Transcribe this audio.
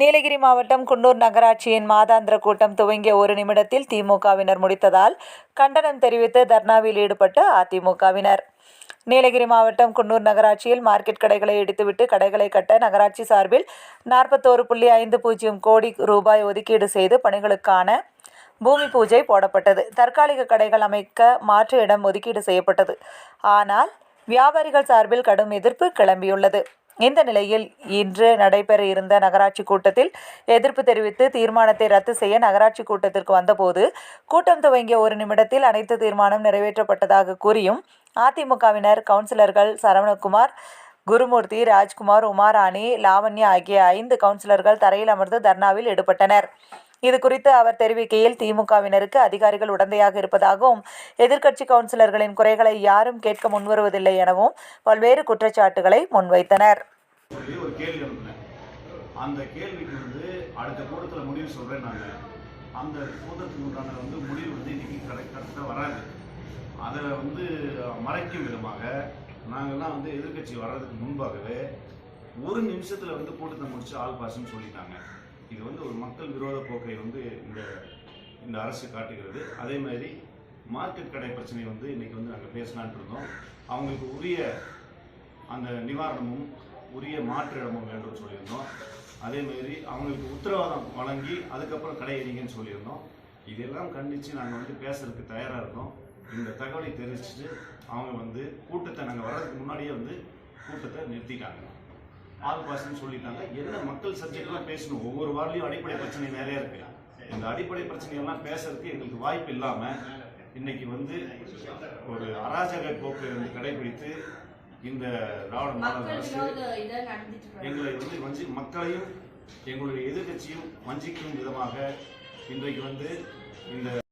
நீலகிரி மாவட்டம் குன்னூர் நகராட்சியின் மாதாந்திர கூட்டம் துவங்கிய ஒரு நிமிடத்தில் திமுகவினர் முடித்ததால் கண்டனம் தெரிவித்து தர்ணாவில் ஈடுபட்டு அதிமுகவினர். நீலகிரி மாவட்டம் குன்னூர் நகராட்சியில் மார்க்கெட் கடைகளை இடித்துவிட்டு கடைகளை கட்ட நகராட்சி சார்பில் நாற்பத்தோரு புள்ளி ஐந்து பூஜ்ஜியம் கோடி ரூபாய் ஒதுக்கீடு செய்து பணிகளுக்கான பூமி பூஜை போடப்பட்டது. தற்காலிக கடைகள் அமைக்க மாற்று இடம் ஒதுக்கீடு செய்யப்பட்டது. ஆனால் வியாபாரிகள் சார்பில் கடும் எதிர்ப்பு கிளம்பியுள்ளது. இந்த நிலையில் இன்று நடைபெற இருந்த நகராட்சி கூட்டத்தில் எதிர்ப்பு தெரிவித்து தீர்மானத்தை ரத்து செய்ய நகராட்சி கூட்டத்திற்கு வந்தபோது கூட்டம் துவங்கிய ஒரு நிமிடத்தில் அனைத்து தீர்மானம் நிறைவேற்றப்பட்டதாக கூறியும் அதிமுகவினர் கவுன்சிலர்கள் சரவணகுமார் குருமூர்த்தி ராஜ்குமார் உமாராணி லாவண்யா ஆகிய ஐந்து கவுன்சிலர்கள் தரையில் அமர்ந்து தர்ணாவில் ஈடுபட்டனர். இது குறித்து அவர் தெரிவிக்கையில் திமுகவினருக்கு அதிகாரிகள் உடந்தையாக இருப்பதாகவும் எதிர்க்கட்சி கவுன்சிலர்களின் குறைகளை யாரும் கேட்க முன்வருவதில்லை எனவும் பல்வேறு குற்றச்சாட்டுகளை முன்வைத்தனர். சொல்லி ஒரு கேள்வி அனுப்பினேன் அந்த கேள்விக்கு வந்து அடுத்த கூட்டத்தில் முடிவு சொல்கிறேன் நாங்கள் அந்த கூட்டத்துக்கு உண்டான வந்து முடிவு வந்து இன்னைக்கு கரெக்டாக வராது. அதை வந்து மறைக்கும் விதமாக நாங்கள்லாம் வந்து எதிர்க்கட்சி வர்றதுக்கு முன்பாகவே ஒரு நிமிஷத்தில் வந்து கூட்டத்தை முடிச்சு ஆள் பாஸ்ன்னு சொல்லிட்டாங்க. இது வந்து ஒரு மக்கள் விரோத போக்கை வந்து இந்த இந்த அரசு காட்டுகிறது. அதே மாதிரி மார்க்கெட் கடை பிரச்சனை வந்து இன்னைக்கு வந்து நாங்கள் பேசலான்ட்டு இருந்தோம். அவங்களுக்கு உரிய அந்த நிவாரணமும் உரிய மாற்று இடமும் வேண்டும் சொல்லியிருந்தோம். அதே மாதிரி அவங்களுக்கு உத்தரவாதம் வழங்கி அதுக்கப்புறம் கடை சொல்லியிருந்தோம். இதெல்லாம் கண்டித்து நாங்கள் வந்து பேசுறதுக்கு தயாராக இருக்கோம். இந்த தகவலை தெரிவிச்சுட்டு அவங்க வந்து கூட்டத்தை நாங்கள் வர்றதுக்கு முன்னாடியே வந்து கூட்டத்தை நிறுத்திட்டாங்க. ஆல் பாஸ்ன்னு சொல்லிட்டாங்க. என்ன மக்கள் சப்ஜெக்ட்லாம் பேசணும்? ஒவ்வொரு வார்டிலையும் அடிப்படை பிரச்சனை நிறைய இருக்கு. இந்த அடிப்படை பிரச்சனையெல்லாம் பேசுறதுக்கு எங்களுக்கு வாய்ப்பு இல்லாமல் இன்னைக்கு வந்து ஒரு அராஜக போக்கை வந்து கடைபிடித்து இந்த திராவிட மாடல் அரசு. எங்களை வந்து வஞ்சி மக்களையும் எங்களுடைய எதிர்க்கட்சியும் வஞ்சிக்கும் விதமாக இன்றைக்கு வந்து இந்த